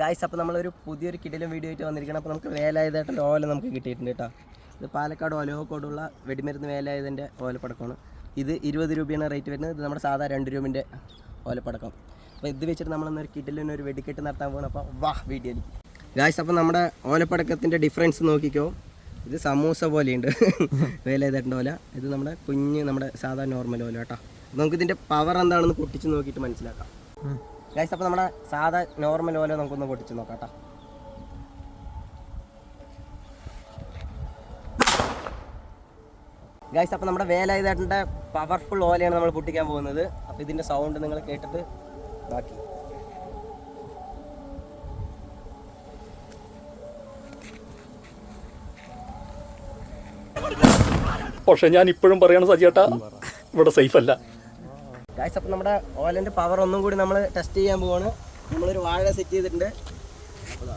Guys അപ്പോൾ നമ്മളൊരു പുതിയൊരു കിടിലും വീഡിയോ ആയിട്ട് വന്നിരിക്കണം അപ്പോൾ നമുക്ക് വേലായുധമായിട്ടുള്ള ഓല നമുക്ക് കിട്ടിയിട്ടുണ്ട് കേട്ടോ. ഇത് പാലക്കാട് ഒലവക്കോടുള്ള വെടിമരുന്ന് വേലായുധന്റെ ഓലപ്പടക്കമാണ്. ഇത് ഇരുപത് രൂപയാണ് റേറ്റ് വരുന്നത്. ഇത് നമ്മുടെ സാധാ രണ്ട് രൂപന്റെ ഓലപ്പടക്കം. അപ്പോൾ ഇത് വെച്ചിട്ട് നമ്മളൊന്നൊരു കിടിലിന് ഒരു വെടിക്കെട്ട് നടത്താൻ പോകണം അപ്പോൾ വാ വീഡിയോ ഗായ്സ് അപ്പോൾ നമ്മുടെ ഓലപ്പടക്കത്തിന്റെ ഡിഫറൻസ് നോക്കിക്കോ. ഇത് സമൂസ പോലെയുണ്ട്. വേലായുധേട്ടന്റെ ഓല. ഇത് നമ്മുടെ കുഞ്ഞ് നമ്മുടെ സാധാ നോർമൽ ഓല കേട്ടോ. നമുക്കിതിന്റെ പവർ എന്താണെന്ന് പൊട്ടിച്ച് നോക്കിയിട്ട് മനസ്സിലാക്കാം. ഗൈസ് അപ്പോൾ നമ്മുടെ സാധാ നോർമൽ ഓല നമുക്കൊന്ന് പൊട്ടിച്ച് നോക്കാം കേട്ടോ ഗൈസ് അപ്പോൾ നമ്മുടെ വേലായുധേട്ടന്റെ പവർഫുൾ ഓലയാണ് നമ്മൾ പൊട്ടിക്കാൻ പോകുന്നത്. അപ്പോൾ ഇതിന്റെ സൗണ്ട് നിങ്ങൾ കേട്ടിട്ട് ബാക്കി. പക്ഷെ ഞാൻ ഇപ്പോഴും പറയണ സജിയേട്ടാ ഇവിടെ സേഫ് അല്ല. ഗൈസ് അപ്പോൾ നമ്മുടെ ഓലന്റെ പവർ ഒന്നും കൂടി നമ്മൾ ടെസ്റ്റ് ചെയ്യാൻ പോവാണ് നമ്മളൊരു വാഴ സെറ്റ് ചെയ്തിട്ടുണ്ട് അതാ.